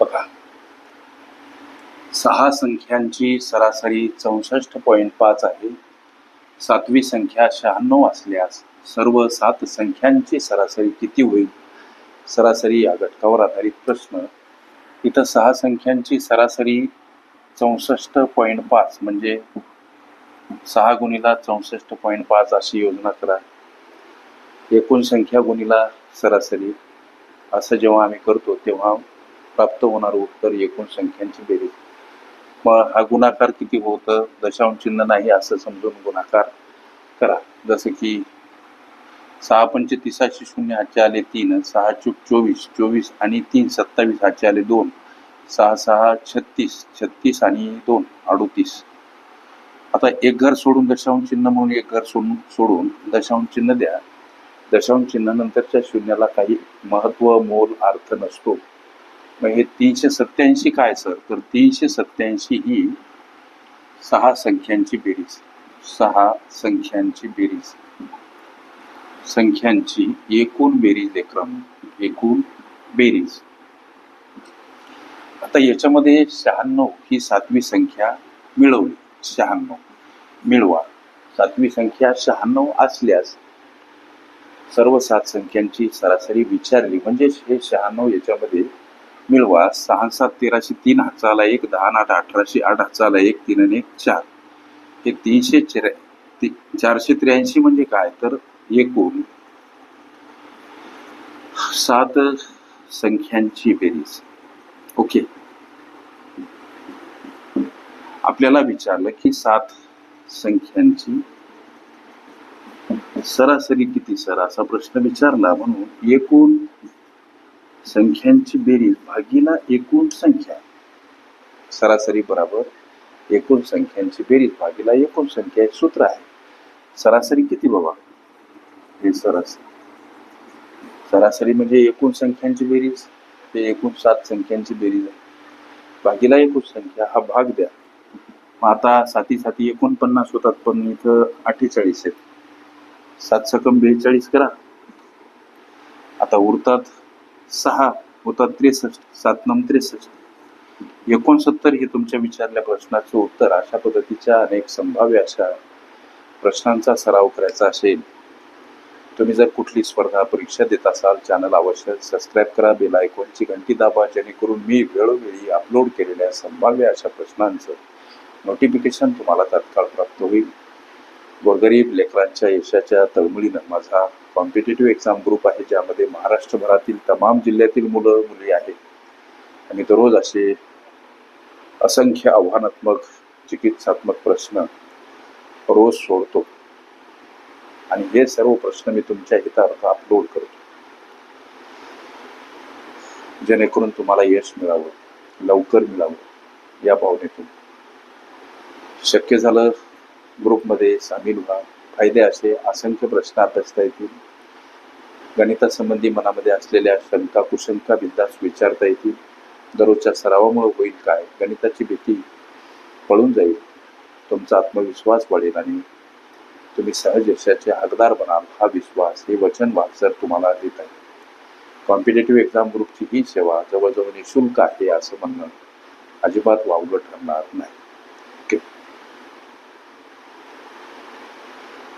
बघा. सहा संख्यांची सरासरी चौसष्ट पॉईंट पाच आहे. सातवी संख्या शहाण्णव असल्यास सर्व सात संख्यांची सरासरी किती होईल? सरासरी या घटकावर आधारित प्रश्न. इथं सहा संख्यांची सरासरी चौसष्ट पॉईंट पाच म्हणजे सहा गुणीला चौसष्ट पॉईंट पाच अशी योजना करा. एकूण संख्या गुणीला सरासरी. असं जेव्हा आम्ही करतो तेव्हा प्राप्त होणारं उत्तर एकूण संख्यांची बेरीज. मग हा गुणाकार किती होतं? दशांश चिन्ह नाही असं समजून गुणाकार करा. जसं की सहा पंच शून्य हाचे आले तीन सहा चूक चोवीस चोवीस आणि तीन सत्तावीस हाचे आले दोन सहा सहा छत्तीस छत्तीस आणि दोन अडोतीस. आता एक घर सोडून दशांश चिन्ह म्हणून एक घर सोडून सोडून दशांश चिन्ह द्या. दशांश चिन्हानंतरच्या शून्याला काही महत्त्व मोल अर्थ नसतो. मग हे तीनशे सत्याऐंशी काय सर? तर तीनशे सत्याऐंशी ही सहा संख्यांची बेरीज. सहा संख्यांची बेरीज. संख्यांची एकूण बेरीज क्रम एकूण बेरीज. आता याच्यामध्ये शहाण्णव ही सातवी संख्या मिळवली. शहाण्णव. मिळवा. सातवी संख्या शहाण्णव असल्यास सर्व सात संख्यांची सरासरी विचारली. म्हणजे हे शहाण्णव याच्यामध्ये मिळवा. सहा सात तेराशे तीन हाताला एक दहा आठ अठराशे आठ हाताला एक तीन आणि एक चार. हे तीनशे चेरा ती चारशे त्र्याऐंशी म्हणजे काय? तर एकूण सात संख्यांची बेरीज. ओके. आपल्याला विचारलं की सात संख्यांची सरासरी किती सर? असा प्रश्न विचारला म्हणून एकूण संख्यांची बेरीज भागीला एकूण संख्या. सरासरी बरोबर एकूण संख्यांची बेरीज भागीला एकूण संख्या एक सूत्र आहे. सरासरी किती बाबा? हे सरासरी. सरासरी म्हणजे एकूण संख्यांची बेरीज ते एकूण सात संख्यांची बेरीज आहे. भागीला एकूण संख्या हा भाग द्या. मग आता साती साती एकोणपन्नास होतात पण इथं अठ्ठेचाळीस आहेत. सात सकम बेचाळीस करा. आता उरतात सहा होतात त्रेसष्ट सात नम त्रेसष्ट. एकोणसत्तर हे तुमच्या विचारल्या प्रश्नाचं उत्तर अशा पद्धतीच्या अनेक संभाव्य अशा प्रश्नांचा सराव करायचा असेल. तुम्ही जर कुठली स्पर्धा परीक्षा देत असाल चॅनल अवश्य सबस्क्राईब करा बेल आयकॉनची घंटी दाबा जेणेकरून मी वेळोवेळी अपलोड केलेल्या संभाव्य अशा प्रश्नांचं नोटिफिकेशन तुम्हाला तात्काळ प्राप्त होईल. गोरगरीब लेकरांच्या यशाच्या तळमळीनं माझा कॉम्पिटेटिव्ह एक्झाम ग्रुप आहे ज्यामध्ये महाराष्ट्रभरातील तमाम जिल्ह्यातील मुलं मुली आहेत. आणि दररोज असे असंख्य आव्हानात्मक चिकित्सात्मक प्रश्न रोज सोडतो. आणि हे सर्व प्रश्न मी तुमच्या हितार्थ अपलोड करतो. जेणेकरून तुम्हाला यश मिळावं लवकर मिळावं या भावनेतून. शक्य झालं ग्रुपमध्ये सामील व्हा. फायदे असे असंख्य प्रश्न अभ्यासता येतील. गणितासंबंधी मनामध्ये असलेल्या शंका कुशंका बिंदास विचारता येतील. दररोजच्या सरावामुळे होईल काय? गणिताची भीती पळून जाईल. तुमचा आत्मविश्वास वाढेल आणि तुम्ही सहज यशाचे हकदार बनाल. हा विश्वास हे वचन वाचर तुम्हाला देत आहे. कॉम्पिटेटिव्ह एक्झाम ग्रुपची ही सेवा जवळजवळ निशुल्क आहे असं म्हणणं अजिबात वावगं ठरणार नाही.